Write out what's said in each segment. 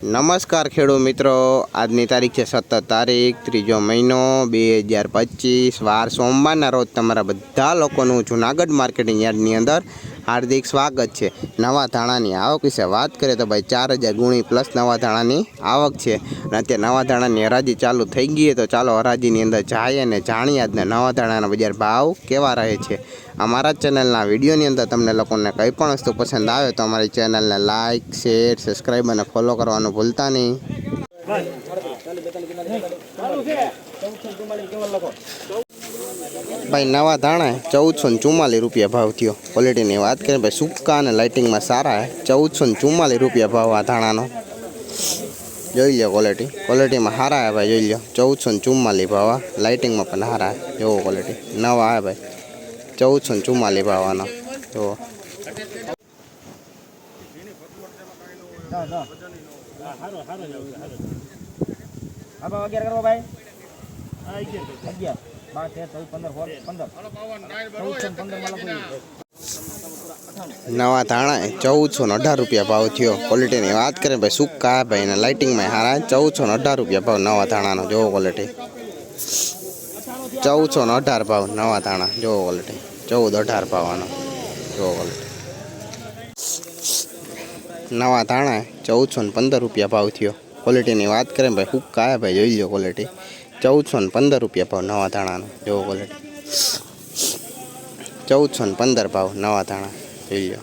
નમસ્કાર ખેડૂત મિત્રો આજની તારીખ છે સત્તર તારીખ ત્રીજો મહિનો બે હજાર પચીસ વાર સોમવારના રોજ તમારા બધા લોકોનું જુનાગઢ માર્કેટિંગ યાર્ડની અંદર હાર્દિક સ્વાગત છે નવા ધાણાની આવક વિશે વાત કરીએ તો ભાઈ ચાર હજાર ગુણી પ્લસ નવા ધાણાની આવક છે અને અત્યારે નવા ધાણાની હરાજી ચાલુ થઈ ગઈ તો ચાલો હરાજીની અંદર જાય અને જાણીએ આજના નવા ધાણાના બજાર ભાવ કેવા રહે છે અમારા ચેનલના વિડીયોની અંદર તમને લોકોને કંઈ પણ વસ્તુ પસંદ આવે તો અમારી ચેનલને લાઇક શેર સબસ્ક્રાઈબ અને ફોલો કરવાનું ભૂલતા નહીં भाई नया दाणा है 1444 रुपया भाव दियो क्वालिटी ने बात करें भाई सुक्का ने लाइटिंग में सारा है 1444 रुपया भाव दाणा नो જોઈ લે ક્વોલિટી ક્વોલિટી માં હારા હે ભાઈ જોઈ લો 1444 ભાવવા લાઇટિંગ માં પણ હારા એવો ક્વોલિટી નવો આ હે ભાઈ 1444 ભાવનો તો આબો વગેર કરો ભાઈ આ 11 માથે તો 1515 9 વા દાણા 14118 રૂપિયા ભાવ થયો ક્વોલિટી ની વાત કરે ભાઈ સુક્કા ભાઈ ને લાઇટિંગ માં સારા 14118 રૂપિયા ભાવ 9 વા દાણા નો જો ક્વોલિટી 14118 ભાવ 9 વા દાણા જો ક્વોલિટી 1418 પાવાનો જો ક્વોલિટી 9 વા દાણા 1415 રૂપિયા ભાવ થયો ક્વોલિટી ની વાત કરે ભાઈ સુક્કા આ ભાઈ જોઈ લો ક્વોલિટી ચૌદસો ને પંદર રૂપિયા ભાવ નવા ધાણાનો જોવો ક્વોલિટી ચૌદસો ને પંદર ભાવ નવા ધાણા જોઈ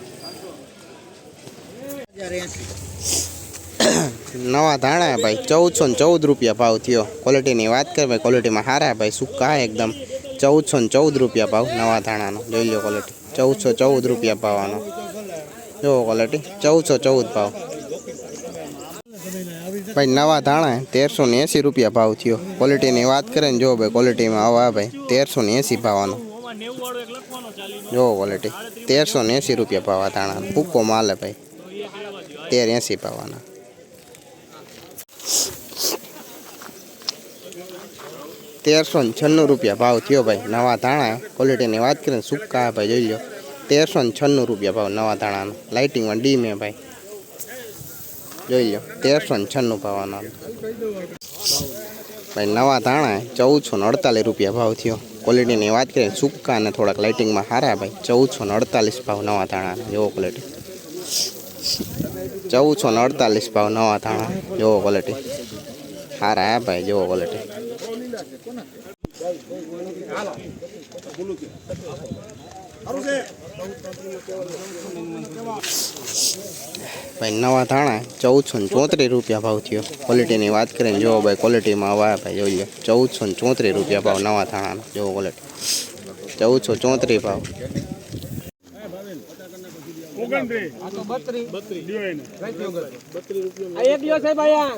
નવા ધાણા ભાઈ ચૌદસો ને ચૌદ રૂપિયા ભાવ થયો ક્વોલિટીની વાત કરીએ ભાઈ ક્વોલિટીમાં સારા ભાઈ સૂકા એકદમ ચૌદસો ને ચૌદ રૂપિયા ભાવ નવા ધાણાનો જોઈ લો ક્વોલિટી ચૌદસો ચૌદ રૂપિયા ભાવનો જોવો ક્વોલિટી ચૌદસો ચૌદ ભાવ भाई नवा दाणा है 1380 रुपया भाव थयो क्वालिटी ने बात करें जो भाई क्वालिटी में आवा भाई 1380 भाव वाला 90 વાળો એક લખવાનો ચાલી જો ક્વોલિટી 1380 રૂપિયા ભાવ આ દાણા નું ઉપકો માલે ભાઈ 1380 પાવાના 1396 રૂપિયા ભાવ થયો ભાઈ નવા દાણા ક્વોલિટી ની વાત કરે સુક્કા ભાઈ જોઈ લો 1396 રૂપિયા ભાવ નવા દાણા નું લાઈટિંગ માં ડી મે ભાઈ જોઈ લો તેરસો ને છન્નું ભાવના ભાઈ નવા ધાણા ચૌદસો ને અડતાલીસ રૂપિયા ભાવ થયો ક્વોલિટીની વાત કરીએ સૂકા અને થોડાક લાઇટિંગમાં હારા ભાઈ ચૌદ ને અડતાલીસ ભાવ નવા ધાણા જેવો ક્વોલિટી ચૌદસો ને અડતાલીસ ભાવ નવા ધાણા જેવો ક્વોલિટી સારા ભાઈ જેવો ક્વોલિટી भाई नवा धाणा चौदह सौ चौतरी रुपया भाव थो क्वॉलिटी की बात करें जो भाई क्वॉलिटी में वाया भाई जो लो सौ चौतरी रुपया भाव नवा धाणा जो क्वॉलिटी चौदह सौ चौतरी भाव आ तो बत्री बत्री दियो है ना राइट हो गया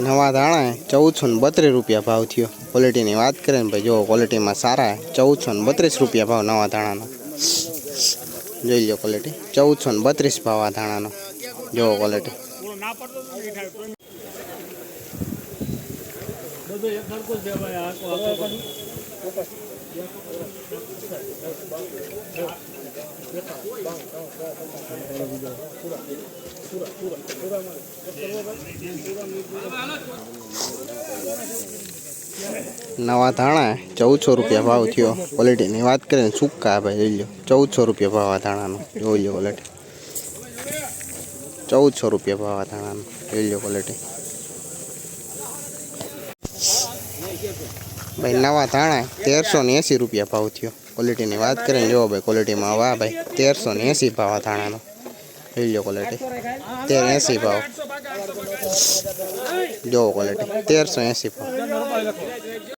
નવા દાણા હે 1432 રૂપિયા ભાવ થયો ક્વોલિટી ની વાત કરે ભાઈ જો ક્વોલિટી માં સારા 1432 રૂપિયા ભાવ નવા દાણા નો જોઈ લો ક્વોલિટી 1432 ભાવ દાણા નો જો ક્વોલિટી नवा धाणा है चौद सौ रुपया भाव थो क्वालिटी नहीं बात करें सूका है भाई लो चौद सौ रुपया भाव धाणा जो लो क्वालिटी चौद सौ रुपया भाव धाणा जो लो क्वालिटी भाई नवा धाणा है तेरसो ने एसी रुपया भाव थोड़ा ક્વોલિટીની વાત કરીને જોવો ભાઈ ક્વોલિટીમાં વાહ ભાઈ તેરસો ને એંસી ભાવ અથાણાનો લઈ લો ક્વોલિટી તેર એંસી ભાવ જોવો ક્વોલિટી તેરસો એંસી ભાવ